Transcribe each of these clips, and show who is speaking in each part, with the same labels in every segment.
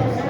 Speaker 1: Thank you.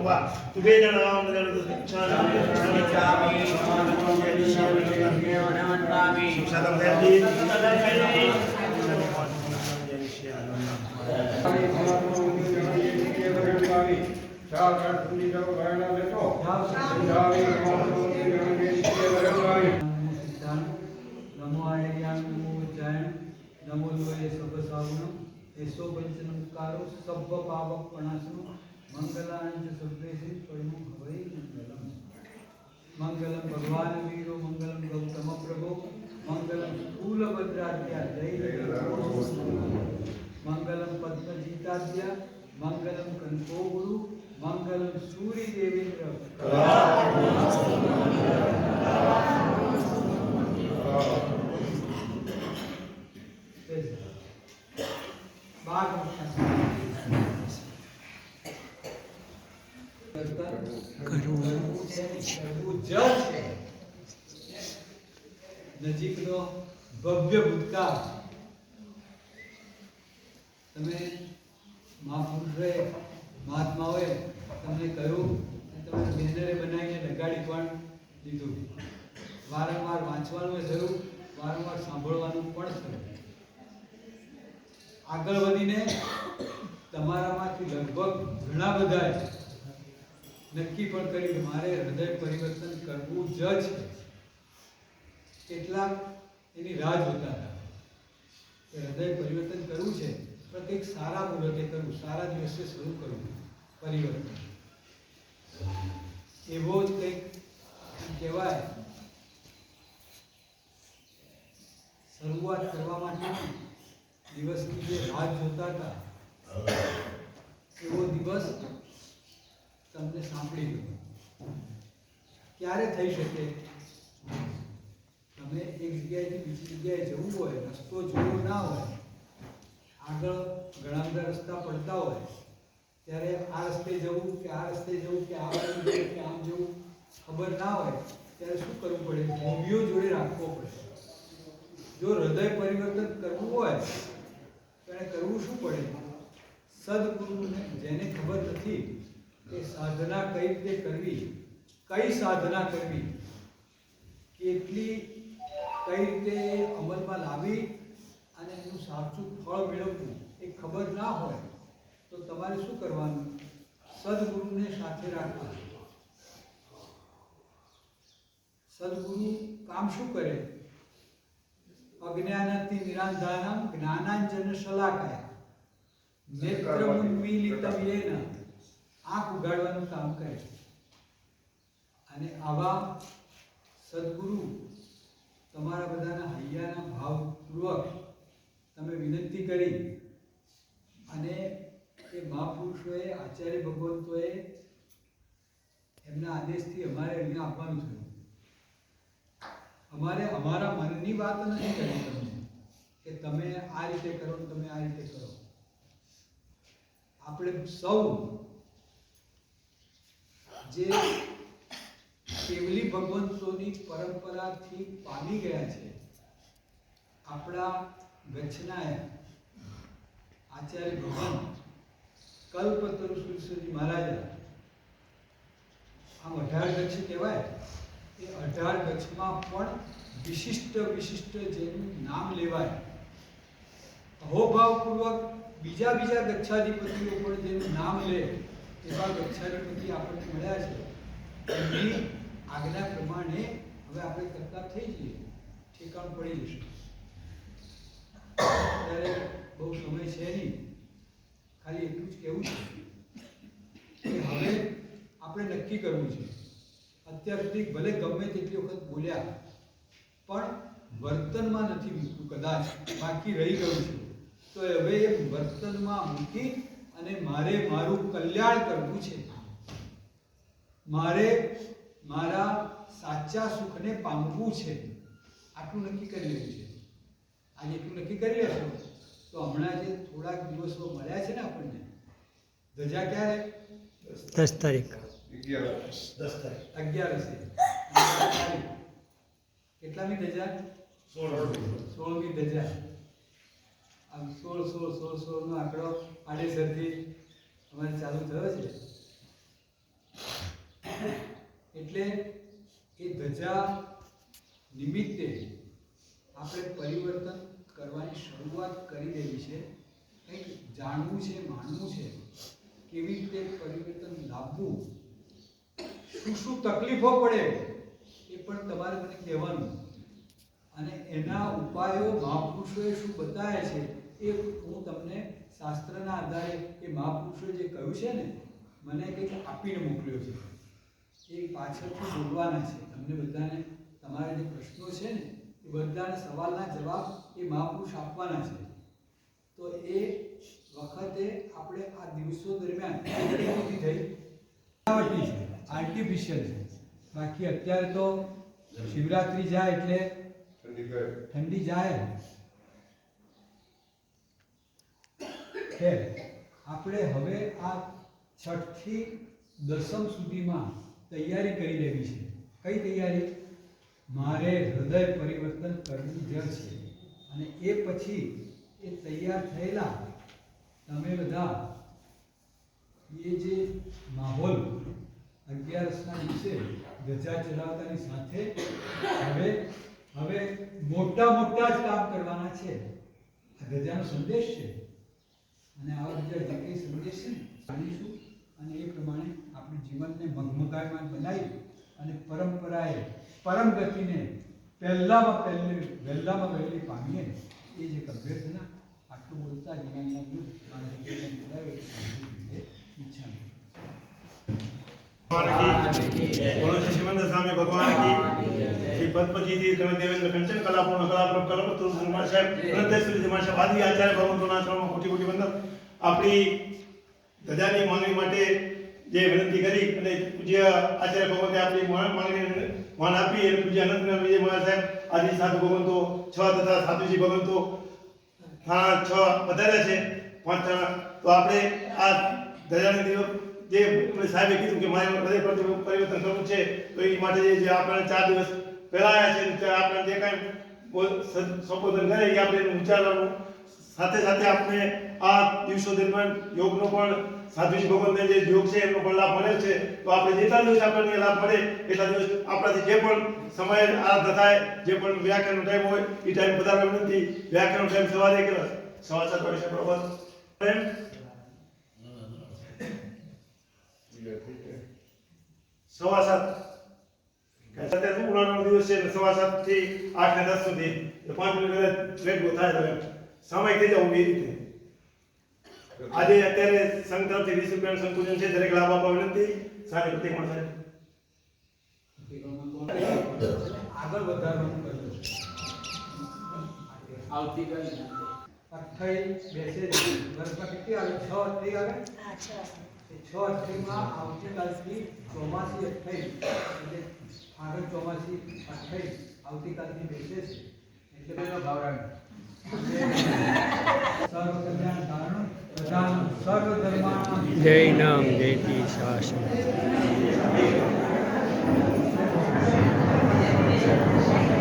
Speaker 1: भगवा कुबेरनाम नमो
Speaker 2: आयरिया नमो जैन नमो लोए सब सावुनम जली पंचनम कारो सब पावक प्रणाशनम મંગલાંચ સભ્યેસી પરમો હવૈ મંગલમ મંગલમ ભગવાન વીરો, મંગલમ ગૌતમ પ્રભો, મંગલમ સ્થૂલ જય મંગલમ પદ્મજીતાદ્યા મંગલમ કંઠો ગુરુ મંગલમ સૂર્ય દેવેન્દ્ર બાર નજીકનો ભવ્ય ભૂતકાળ તમે મહાપુરુષે મહાત્માઓએ તમને કહ્યું અને તમે બેનરે બનાવીને લગાડી પણ દીધું વારંવાર વાંચવાનું થયું વારંવાર સાંભળવાનું પણ થયું આગળ વધીને તમારામાંથી લગભગ ઘણા બધાએ નક્કી પણ કર્યું મારે હૃદય પરિવર્તન કરવું જ છે. કેટલાક એની રાહ જોતા હતા કે હૃદય પરિવર્તન કરવું છે, પણ કંઈક સારા મુહૂર્તે કરવું, સારા દિવસે શરૂ કરવું, પરિવર્તન. એવો જ કંઈક કહેવાય, શરૂઆત કરવા માટે દિવસની જે રાહ જોતા હતા, એવો દિવસ તમને સાંભળી લો. ક્યારે થઈ શકે? તમે એક જગ્યાએથી બીજી જગ્યાએ જવું હોય, રસ્તો જોવો ના હોય, આગળ ઘણા બધા રસ્તા પડતા હોય, ત્યારે આ રસ્તે જવું કે આ રસ્તે જવું કે આ બાજુ જવું કે આમ જવું ખબર ના હોય, ત્યારે શું કરવું પડે? હોમીઓ જોડે રાખવો પડે. જો હૃદય પરિવર્તન કરવું હોય, તો એને કરવું શું પડે? સદગુરુને, જેને ખબર નથી કે સાધના કઈ રીતે કરવી? કઈ સાધના કરવી? કેટલી કઈ રીતે અમલમાં લાવી અને એનું સાચું ફળ મેળવવું? એ ખબર ના હોય તો તમારે શું કરવાનું? સદગુરુને સાથે રાખવા સદગુરુ કામ શું કરે? અજ્ઞાનથી નિરાંધાનમ જ્ઞાનાંજન શલાકાય. નેત્ર ઉન્મીલિતમ યેન આંખ ઉગાડવાનું કામ કરે અને આવા સદગુરુ તમારા બધાના હૈયાના ભાવપૂર્વક તમે વિનંતી કરી અને એ મહાપુરુષોએ, આચાર્ય ભગવંતોએ એમના આદેશથી અમારે અહીંયા આપવાનું થયું. અમારે અમારા મનની વાત નથી કરવી તમને કે તમે આ રીતે કરો તમે આ રીતે કરો. આપણે સૌ જે કેવલી ભગવંતોની પરંપરાથી પામી ગયા છે. આપણા ગચ્છના આચાર્ય ભગવાન કલ્પતરુ સુરસુજી મહારાજા, આમ અઢાર ગચ્છ કહેવાય, એ અઢાર ગચ્છમાં પણ વિશિષ્ટ વિશિષ્ટ જેનું નામ લેવાય. અહોભાવપૂર્વક બીજા બીજા ગચ્છાધિપતિઓ પણ જેનું નામ લે. એવા ગચ્છાધિપતિ આપણને મળ્યા છે, એમની આગલા પ્રમાણે હવે આપણે કરતા થઈ જઈએ, ઠેકાણ પડી જશે. ત્યારે બહુ સમય છે નહીં, ખાલી એટલું જ કહેવું છે કે હવે આપણે નક્કી કરવું છે. અત્યાર સુધી ભલે ગમે તેટલી વખત બોલ્યા, પણ વર્તનમાં નથી મૂકવું કદાચ બાકી રહી ગયું છે. તો હવે એ વર્તનમાં મૂકી અને મારે મારું કલ્યાણ કરવું છે. મારે મારા સાચા સુખને પામવું છે. આટલું નક્કી કરી લેવું છે. આજે એટલું નક્કી કરી લેશો તો હમણાં જે થોડાક દિવસો મળ્યા છે ને આપણને ધજા ક્યારે?
Speaker 3: દસ તારીખ.
Speaker 1: દસ તારીખ.
Speaker 2: અગિયારસ. કેટલામી ધજા?
Speaker 1: સોળ
Speaker 2: સોળમી ધજા. આમ સોળ સોળ સોળ સોળ નો આંકડો આડેસરથી અમારે ચાલુ થયો છે. એટલે એ ધજા નિમિત્તે આપણે પરિવર્તન કરવાની શરૂઆત કરી દેવી છે. કંઈક જાણવું છે, માનવું છે, કેવી રીતે પરિવર્તન લાવવું, શું શું તકલીફો પડે એ પણ તમારે મને કહેવાનું. અને એના ઉપાયો મહાપુરુષોએ શું બતાવ્યા છે એ હું તમને શાસ્ત્રના આધારે એ મહાપુરુષોએ જે કહ્યું છે ને મને કંઈક આપીને મોકલ્યો છે. એ પાછળથી બોલવાના છે. તમને બધાને તમારા જે પ્રશ્નો છે ને એ બધાને સવાલના જવાબ એ મહાપુરુષ આપવાના છે. તો એ વખતે આપણે આ દિવસો દરમિયાન થઈ? છે. આર્ટિફિશિયલ છે. બાકી અત્યારે તો શિવરાત્રી જાય એટલે ઠંડી જાય. ખેર આપણે હવે આ છઠથી દસમ સુધીમાં તૈયારી કરી લેવી છે. કઈ તૈયારી? મારે હૃદય પરિવર્તન કરવું જ છે. અને એ પછી એ તૈયાર થયેલા તમે બધા એ જે માહોલ અગિયારસના દિવસે ધજા ચલાવતાની સાથે હવે હવે મોટા મોટા જ કામ કરવાના છે. આ ગજાનો સંદેશ છે. અને આવા બીજા જે કંઈ સંદેશ છે જાણીશું. અને એ પ્રમાણે આપણે જીવનને મગમગાયમાન બનાવી અને પરંપરાએ પરમ ગતિને પહેલામાં પહેલી, વહેલામાં વહેલી પામીએ એ જે અભ્યર્થના આટલું બોલતા મારા બોલાવે ઈચ્છા
Speaker 1: સ્વામી ભગવાન કી શ્રી પદ્મજીજી તમે દેવેન્દ્ર કંચન કલાપૂર્ણ કલાપ્રભ કલપત્ર સાહેબ સાહેબ આદિ આચાર્ય ભગવંતોના ચરણમાં કોટી કોટી વંદન આપણી ધજાની માંગણી માટે જે વિનંતી કરી અને પૂજ્ય આચાર્ય ભગવતે આપણી મા- માંગણીને માન આપી અને પૂજ્ય અનંત વિજય મહારાજ સાહેબ, આદિ સાધુ ભગવંતો, છ તથા સાધુજી ભગવંતો, હા, છ વધારે છે, પાંચ તો આપણે આ ધજાની દિવસ જે સાહેબે કીધું કે મારે હૃદય પરથી પરિવર્તન કરવું છે, તો એ માટે જે- આપણે ચાર દિવસ પહેલા આવ્યા છે આપણે જે કાંઈ સંબોધન કરે એ આપણે એનું વિચારવાનું સાથે સાથે આપણે આ દિવસો દરમિયાન યોગનો પણ સાધુજી ભગવાનને જે યોગ છે એનો પણ લાભ મળે છે. તો આપણે જેટલા દિવસ આપણને લાભ મળે, એટલા દિવસ આપણાથી જે પણ સમય આ થાય, જે પણ વ્યાખ્યાનનો ટાઈમ હોય, એ ટાઈમ વધારવા વિનંતી. વ્યાખ્યાનનો ટાઈમ સવારે કે સવા સાત વાગે છે બરોબર? સવા સાત. અત્યારે ઉનાળાનો દિવસ છે? સવા સાત આઠ ને દસ સુધી. પાંચ મિનિટ કદાચ થાય તો સમય થઈ જવું એ રીતે. આજે અત્યારે સંઘ તરફથી વીસ રૂપિયાનું સંકુચન છે દરેક લાભ આપવા વિનંતી. સારી પ્રતિક મળશે.
Speaker 2: આગળ વધારવાનું કરજો
Speaker 4: આવતીકાલે.
Speaker 2: અઠ્ઠાઈ બેસે વર્ષમાં કેટલી આવે? છ ત્રી આવે?
Speaker 5: છ
Speaker 2: એ આવતીકાલથી ચોમાસી અઠ્ઠાઈસ એટલે આગળ ચોમાસી અઠ્ઠાઈ આવતીકાલથી બેસે છે. એટલે ભાવરાણ.
Speaker 3: જય નામ જયતી શાસન Thank you.